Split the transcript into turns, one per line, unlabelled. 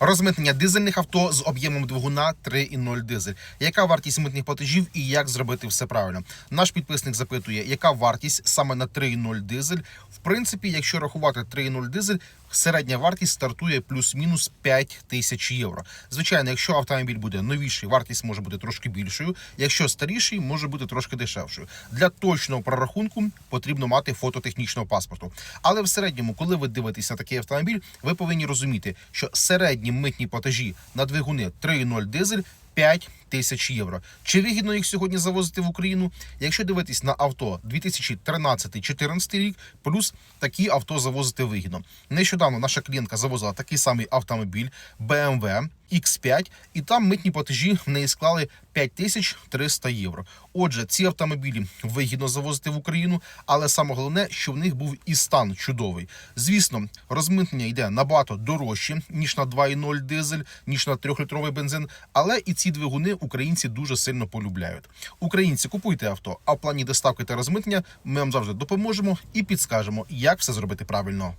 Розмитнення дизельних авто з об'ємом двигуна 3,0 дизель. Яка вартість митних платежів і як зробити все правильно? Наш підписник запитує, яка вартість саме на 3,0 дизель. В принципі, якщо рахувати 3,0 дизель, середня вартість стартує плюс-мінус 5 тисяч євро. Звичайно, якщо автомобіль буде новіший, вартість може бути трошки більшою. Якщо старіший, може бути трошки дешевшою. Для точного прорахунку потрібно мати фото технічного паспорту. Але в середньому, коли ви дивитесь на такий автомобіль, ви повинні розуміти, що середні митні платежі на двигуни 3,0 дизель 5 тисяч євро. Чи вигідно їх сьогодні завозити в Україну? Якщо дивитись на авто 2013-2014 рік, плюс такі авто завозити вигідно. Нещодавно наша клієнтка завозила такий самий автомобіль BMW X5, і там митні платежі в неї склали 5300 євро. Отже, ці автомобілі вигідно завозити в Україну, але саме головне, що в них був і стан чудовий. Звісно, розмитнення йде набагато дорожче ніж на 2,0 дизель, ніж на 3-літровий бензин. Але і ці двигуни українці дуже сильно полюбляють. Українці купуйте авто, а в плані доставки та розмитнення ми вам завжди допоможемо і підскажемо, як все зробити правильно.